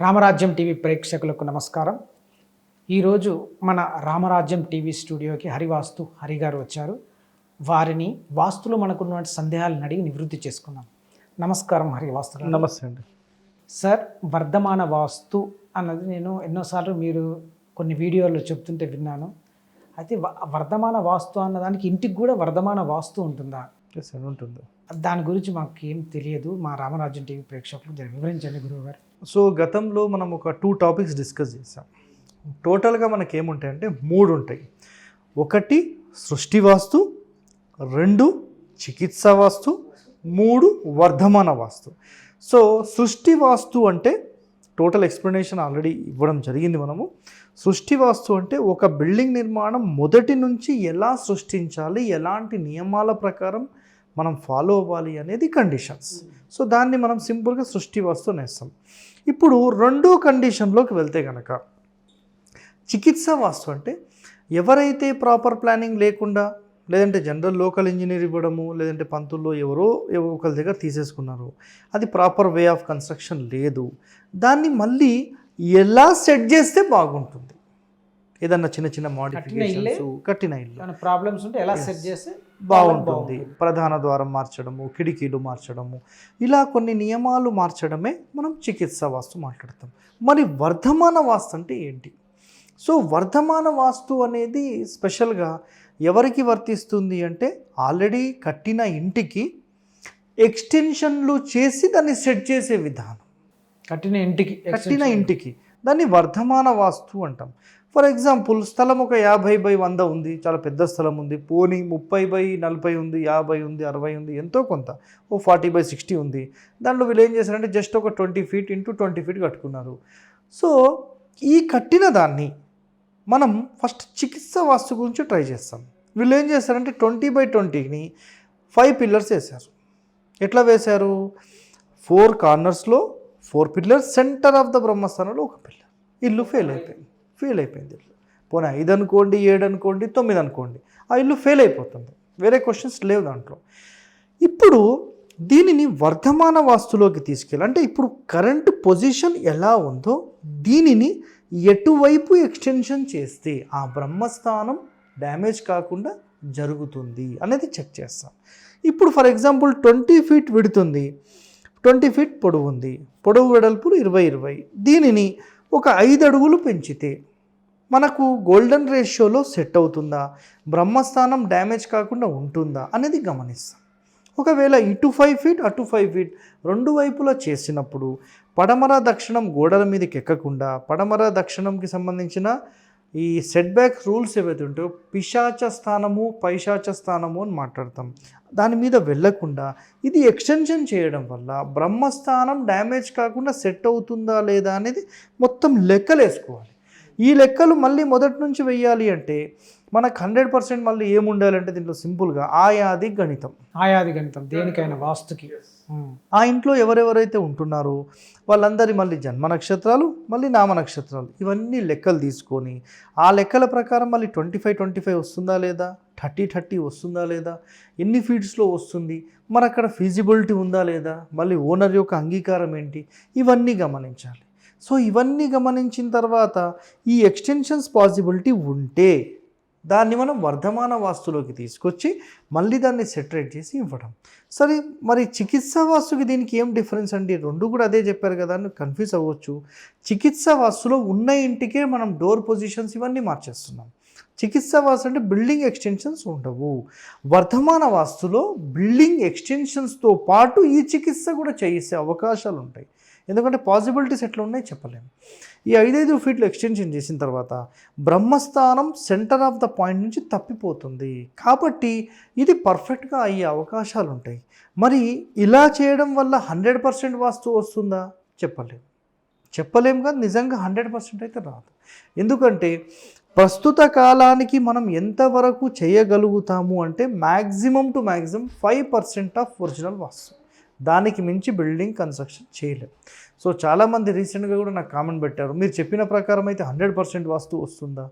రామరాజ్యం TV ప్రేక్షకులకు నమస్కారం. ఈరోజు మన రామరాజ్యం టీవీ స్టూడియోకి హరివాస్తు హరి గారు వచ్చారు. వారిని వాస్తులో మనకున్నటువంటి సందేహాలను అడిగి నివృత్తి చేసుకుందాం. నమస్కారం హరి వాస్తు గారు. నమస్తే అండి. సార్ వర్ధమాన వాస్తు అన్నది నేను ఎన్నోసార్లు మీరు కొన్ని వీడియోల్లో చెప్తుంటే విన్నాను. అయితే వర్ధమాన వాస్తు అన్నదానికి ఇంటికి కూడా వర్ధమాన వాస్తు ఉంటుందా? ఉంటుంది. దాని గురించి మాకు ఏం తెలియదు. మా రామరాజ్యం టీవీ ప్రేక్షకులకు జర వివరించండి గురువు గారు సో గతంలో మనం ఒక టూ టాపిక్స్ డిస్కస్ చేసాం టోటల్గా మనకి ఏముంటాయంటే మూడు ఉంటాయి ఒకటి సృష్టి వాస్తు రెండు చికిత్సా వాస్తు మూడు వర్ధమాన వాస్తు. సో సృష్టి వాస్తు అంటే టోటల్ ఎక్స్ప్లెనేషన్ ఆల్రెడీ ఇవ్వడం జరిగింది మనము. సృష్టి వాస్తు అంటే ఒక బిల్డింగ్ నిర్మాణం మొదటి నుంచి ఎలా సృష్టించాలి ఎలాంటి నియమాల ప్రకారం మనం ఫాలో అవ్వాలి అనేది కండిషన్స్ సో దాన్ని మనం సింపుల్గా సృష్టి వస్తు నేస్తాం. ఇప్పుడు రెండో కండిషన్లోకి వెళ్తే కనుక చికిత్స వాస్తు అంటే ఎవరైతే ప్రాపర్ ప్లానింగ్ లేకుండా లేదంటే జనరల్ లోకల్ ఇంజనీర్ ఇవ్వడము లేదంటే పంతుల్లో ఎవరో ఎవరో ఒకరి దగ్గర తీసేసుకున్నారు అది ప్రాపర్ వే ఆఫ్ కన్స్ట్రక్షన్ లేదు. దాన్ని మళ్ళీ ఎలా సెట్ చేస్తే బాగుంటుంది? ఏదన్నా చిన్న చిన్న మోడిఫికేషన్స్ కట్టిన ఇల్లు. ప్రాబ్లమ్స్ ఉంటే ఎలా సెట్ చేస్తే బాగుంటుంది. ప్రధాన ద్వారం మార్చడము కిటికీలు మార్చడము ఇలా కొన్ని నియమాలు మార్చడమే మనం చికిత్స వాస్తు మాట్లాడతాం. మరి వర్ధమాన వాస్తు అంటే ఏంటి? సో వర్ధమాన వాస్తు అనేది స్పెషల్గా ఎవరికి వర్తిస్తుంది అంటే ఆల్రెడీ కట్టిన ఇంటికి ఎక్స్టెన్షన్లు చేసి దాన్ని సెట్ చేసే విధానం. కట్టిన ఇంటికి కట్టిన ఇంటికి. దాన్ని వర్ధమాన వాస్తు అంటాం. ఫర్ ఎగ్జాంపుల్ స్థలం ఒక యాభై బై వంద ఉంది చాలా పెద్ద స్థలం ఉంది పోనీ ముప్పై బై నలభై ఉంది యాభై ఉంది అరవై ఉంది ఎంతో కొంత ఓ ఫార్టీ బై సిక్స్టీ ఉంది. దాంట్లో వీళ్ళు ఏం చేశారంటే జస్ట్ ఒక twenty feet into twenty feet కట్టుకున్నారు. సో ఈ కట్టిన దాన్ని మనం ఫస్ట్ చికిత్స వాస్తు గురించి ట్రై చేస్తాం. వీళ్ళు ఏం చేస్తారంటే ట్వంటీ బై ట్వంటీని ఫైవ్ పిల్లర్స్ వేశారు. ఎట్లా వేశారు? Four కార్నర్స్లో four pillars centre of the బ్రహ్మస్థానంలో ఒక పిల్లర్. ఇల్లు ఫెయిల్ అయిపోయింది. ఫెయిల్ అయిపోయింది ఇల్లు. పోనీ ఐదు అనుకోండి ఏడు అనుకోండి తొమ్మిది అనుకోండి ఆ ఇల్లు ఫెయిల్ అయిపోతుంది. వేరే క్వశ్చన్స్ లేవు దాంట్లో. ఇప్పుడు దీనిని వర్ధమాన వాస్తులోకి తీసుకెళ్ళి అంటే ఇప్పుడు కరెంట్ పొజిషన్ ఎలా ఉందో దీనిని ఎటువైపు ఎక్స్టెన్షన్ చేస్తే ఆ బ్రహ్మస్థానం డ్యామేజ్ కాకుండా జరుగుతుంది అనేది చెక్ చేస్తాం. ఇప్పుడు ఫర్ ఎగ్జాంపుల్ ట్వంటీ ఫీట్ విడుతుంది ట్వంటీ ఫీట్ పొడవు ఉంది పొడవు వెడల్పులు ఇరవై ఇరవై. దీనిని ఒక ఐదు అడుగులు పెంచితే మనకు గోల్డెన్ రేషియోలో సెట్ అవుతుందా? బ్రహ్మస్థానం డ్యామేజ్ కాకుండా ఉంటుందా? అనేది గమనిస్తాం. ఒకవేళ ఇటు ఫైవ్ ఫీట్ అటు ఫైవ్ ఫీట్ రెండు వైపులా చేసినప్పుడు పడమర దక్షిణం గోడల మీదకి ఎక్కకుండా పడమర దక్షిణంకి సంబంధించిన ఈ సెట్ బ్యాక్ రూల్స్ ఏవైతే ఉంటాయో పిశాచ స్థానము పైశాచ స్థానము అని మాట్లాడతాం. దాని మీద వెళ్ళకుండా ఇది ఎక్స్టెన్షన్ చేయడం వల్ల బ్రహ్మస్థానం డ్యామేజ్ కాకుండా సెట్ అవుతుందా లేదా అనేది మొత్తం లెక్కలు వేసుకోవాలి ఈ లెక్కలు మళ్ళీ మొదటి నుంచి వెయ్యాలి అంటే మనకు హండ్రెడ్ పర్సెంట్ మళ్ళీ ఏముండాలంటే దీంట్లో సింపుల్గా ఆయాది గణితం. ఆయాది గణితం దేనికైనా వాస్తుకి. ఉమ్. ఆ ఇంట్లో ఎవరెవరైతే ఉంటున్నారో వాళ్ళందరి మళ్ళీ జన్మ నక్షత్రాలు మళ్ళీ నామ నక్షత్రాలు. ఇవన్నీ లెక్కలు తీసుకొని ఆ లెక్కల ప్రకారం మళ్ళీ ట్వంటీ ఫైవ్ ట్వంటీ ఫైవ్ వస్తుందా లేదా? థర్టీ థర్టీ వస్తుందా లేదా? ఎన్ని ఫీట్స్లో వస్తుంది? మరి అక్కడ ఫీజిబిలిటీ ఉందా లేదా? మళ్ళీ ఓనర్ యొక్క అంగీకారం ఏంటి? ఇవన్నీ గమనించాలి. సో ఇవన్నీ గమనించిన తర్వాత ఈ ఎక్స్టెన్షన్స్ పాసిబిలిటీ ఉంటే దాన్ని మనం వర్ధమాన వాస్తులోకి తీసుకొచ్చి మళ్ళీ దాన్ని సెటరేట్ చేసి ఇవ్వడం. సరే మరి చికిత్స వాస్తుకి దీనికి ఏం డిఫరెన్స్ అండి? రెండు కూడా అదే చెప్పారు కదా అని కన్ఫ్యూజ్ అవ్వచ్చు. చికిత్స వాస్తులో ఉన్న ఇంటికే మనం డోర్ పొజిషన్స్ ఇవన్నీ మార్చేస్తున్నాం. చికిత్స వాస్తు అంటే బిల్డింగ్ ఎక్స్టెన్షన్స్ ఉండవు. వర్ధమాన వాస్తులో బిల్డింగ్ ఎక్స్టెన్షన్స్తో పాటు ఈ చికిత్స కూడా చేసే అవకాశాలు ఉంటాయి ఎందుకంటే పాసిబిలిటీస్ ఎట్లా ఉన్నాయి చెప్పలేము. ఈ ఐదైదు ఫీట్లు ఎక్స్టెన్షన్ చేసిన తర్వాత బ్రహ్మస్థానం సెంటర్ ఆఫ్ ద పాయింట్ నుంచి తప్పిపోతుంది. కాబట్టి ఇది పర్ఫెక్ట్గా అయ్యే అవకాశాలు ఉంటాయి. మరి ఇలా చేయడం వల్ల హండ్రెడ్ పర్సెంట్ వాస్తు వస్తుందా? చెప్పలేము చెప్పలేము కానీ నిజంగా హండ్రెడ్ పర్సెంట్ అయితే రాదు. ఎందుకంటే ప్రస్తుత కాలానికి మనం ఎంతవరకు చేయగలుగుతాము అంటే maximum to maximum five percent of original వాస్తు. దానికి మించి బిల్డింగ్ కన్స్ట్రక్షన్ చేయలేం సో చాలామంది రీసెంట్గా కూడా నాకు కామెంట్ పెట్టారు. మీరు చెప్పిన ప్రకారం అయితే హండ్రెడ్ పర్సెంట్ వాస్తు వస్తుందా?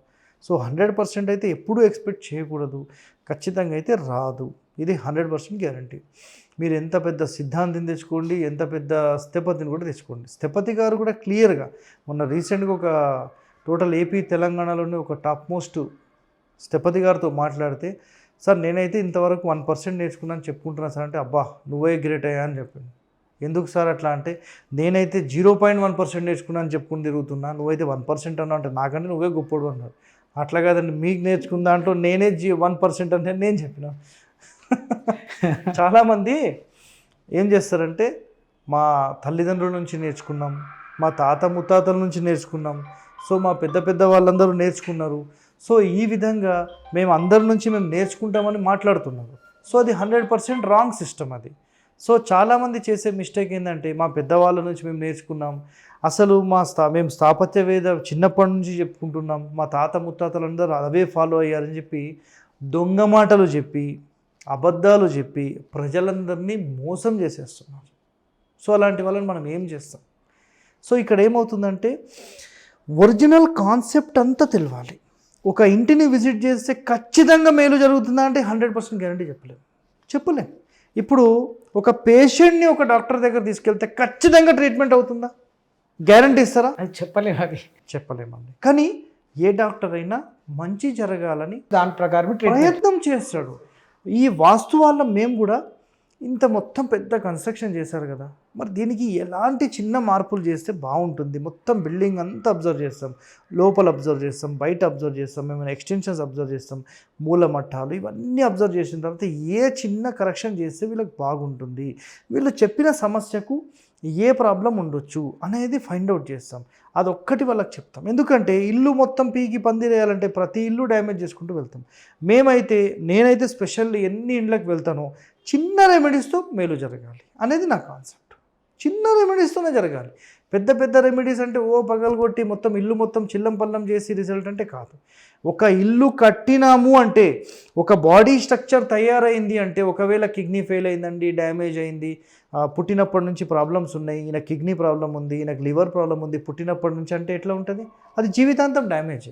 సో హండ్రెడ్ పర్సెంట్ అయితే ఎప్పుడూ ఎక్స్పెక్ట్ చేయకూడదు. ఖచ్చితంగా అయితే రాదు. ఇది హండ్రెడ్ పర్సెంట్ గ్యారంటీ మీరు ఎంత పెద్ద సిద్ధాంతిని తెచ్చుకోండి ఎంత పెద్ద స్థపతిని కూడా తెచ్చుకోండి. స్థపతి గారు కూడా క్లియర్గా మొన్న రీసెంట్గా ఒక టోటల్ ఏపీ తెలంగాణలోని ఒక టాప్ మోస్ట్ స్థపతి గారితో మాట్లాడితే సార్ నేనైతే ఇంతవరకు వన్ పర్సెంట్ నేర్చుకున్నాను చెప్పుకుంటున్నాను సార్ అంటే అబ్బా నువ్వే గ్రేట్ అయ్యా అని చెప్పింది ఎందుకు సార్ అట్లా అంటే నేనైతే జీరో పాయింట్ వన్ పర్సెంట్ నేర్చుకున్నాను చెప్పుకుని తిరుగుతున్నా నువ్వైతే వన్ పర్సెంట్ అన్నావు అంటే నాకంటే నువ్వే గొప్పడు అన్నాడు. అట్లా కాదండి మీకు నేర్చుకున్న దాంట్లో నేనే జీ వన్ పర్సెంట్ అంటే నేను చెప్పిన. చాలామంది ఏం చేస్తారంటే మా తల్లిదండ్రుల నుంచి నేర్చుకున్నాం మా తాత ముత్తాతల నుంచి నేర్చుకున్నాం. సో మా పెద్ద పెద్ద వాళ్ళందరూ నేర్చుకున్నారు. సో ఈ విధంగా మేము అందరి నుంచి మేము నేర్చుకుంటామని మాట్లాడుతున్నారు. సో అది హండ్రెడ్ పర్సెంట్ రాంగ్ సిస్టమ్ అది. సో చాలామంది చేసే మిస్టేక్ ఏంటంటే మా పెద్దవాళ్ళ నుంచి మేము నేర్చుకున్నాం. అసలు మా స్థా మేము స్థాపత్య వేద చిన్నప్పటి నుంచి చెప్పుకుంటున్నాం. మా తాత ముత్తాతలందరూ అవే ఫాలో అయ్యారని చెప్పి దొంగ మాటలు చెప్పి అబద్ధాలు చెప్పి ప్రజలందరినీ మోసం చేసేస్తున్నారు. సో అలాంటి వాళ్ళని మనం ఏం చేస్తాం? సో ఇక్కడ ఏమవుతుందంటే ఒరిజినల్ కాన్సెప్ట్ అంతా తెలియాలి ఒక ఇంటిని విజిట్ చేస్తే ఖచ్చితంగా మేలు జరుగుతుందా అంటే హండ్రెడ్ పర్సెంట్ గ్యారంటీ చెప్పలేము చెప్పలేం. ఇప్పుడు ఒక పేషెంట్ని ఒక డాక్టర్ దగ్గర తీసుకెళ్తే ఖచ్చితంగా ట్రీట్మెంట్ అవుతుందా? గ్యారంటీ ఇస్తారా? అది చెప్పలేము అది. చెప్పలేమండి. కానీ ఏ డాక్టర్ అయినా మంచి జరగాలని దాని ప్రకారం ప్రయత్నం చేస్తాడు. ఈ వాస్తు వల్ల మేము కూడా ఇంత మొత్తం పెద్ద కన్స్ట్రక్షన్ చేశారు కదా. మరి దీనికి ఎలాంటి చిన్న మార్పులు చేస్తే బాగుంటుంది? మొత్తం బిల్డింగ్ అంతా అబ్జర్వ్ చేస్తాం. లోపల అబ్జర్వ్ చేస్తాం. బయట అబ్జర్వ్ చేస్తాం. ఏమైనా ఎక్స్టెన్షన్స్ అబ్జర్వ్ చేస్తాం. మూల మట్టాలు ఇవన్నీ అబ్జర్వ్ చేసిన తర్వాత ఏ చిన్న కరెక్షన్ చేస్తే వీళ్ళకి బాగుంటుంది? వీళ్ళు చెప్పిన సమస్యకు ఏ ప్రాబ్లం ఉండొచ్చు అనేది ఫైండ్ అవుట్ చేస్తాం. అదొక్కటి వాళ్ళకి చెప్తాం. ఎందుకంటే ఇల్లు మొత్తం పీకి పందిరేయాలంటే ప్రతి ఇల్లు డ్యామేజ్ చేసుకుంటూ వెళ్తాం. మేమైతే నేనైతే స్పెషల్ ఎన్ని ఇండ్లకు వెళ్తానో చిన్న రెమెడీస్తో మేలు జరగాలి అనేది నా కాన్సెప్ట్. చిన్న రెమెడీస్తోనే జరగాలి. పెద్ద పెద్ద రెమెడీస్ అంటే ఓ పగలగొట్టి మొత్తం ఇల్లు మొత్తం చిల్లం పల్లం చేసి రిజల్ట్ అంటే కాదు. ఒక ఇల్లు కట్టినాము అంటే ఒక బాడీ స్ట్రక్చర్ తయారైంది అంటే ఒకవేళ కిడ్నీ ఫెయిల్ అయిందండి డ్యామేజ్ అయింది పుట్టినప్పటి నుంచి ప్రాబ్లమ్స్ ఉన్నాయి ఈయన కిడ్నీ ప్రాబ్లం ఉంది ఈయనకు లివర్ ప్రాబ్లం ఉంది పుట్టినప్పటి నుంచి అంటే ఎట్లా ఉంటుంది? అది జీవితాంతం డ్యామేజ్.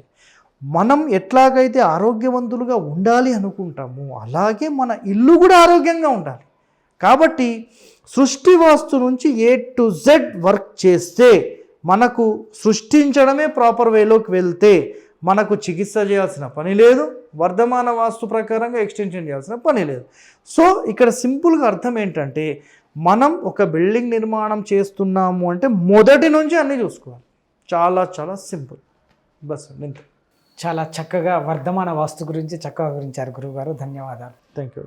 మనం ఎట్లాగైతే ఆరోగ్యవంతులుగా ఉండాలి అనుకుంటాము అలాగే మన ఇల్లు కూడా ఆరోగ్యంగా ఉండాలి. కాబట్టి సృష్టి వాస్తు నుంచి ఏ టు జెడ్ వర్క్ చేస్తే మనకు సృష్టించడమే ప్రాపర్ వేలోకి వెళ్తే మనకు చికిత్స చేయాల్సిన పని లేదు వర్ధమాన వాస్తు ప్రకారంగా ఎక్స్టెన్షన్ చేయాల్సిన పని లేదు. సో ఇక్కడ సింపుల్గా అర్థం ఏంటంటే మనం ఒక బిల్డింగ్ నిర్మాణం చేస్తున్నాము అంటే మొదటి నుంచి అన్నీ చూసుకోవాలి. చాలా చాలా సింపుల్ బస్ ఇంతే చాలా చక్కగా వర్ధమాన వాస్తు గురించి చక్కగా వివరించారు గురువుగారు. ధన్యవాదాలు. Thank you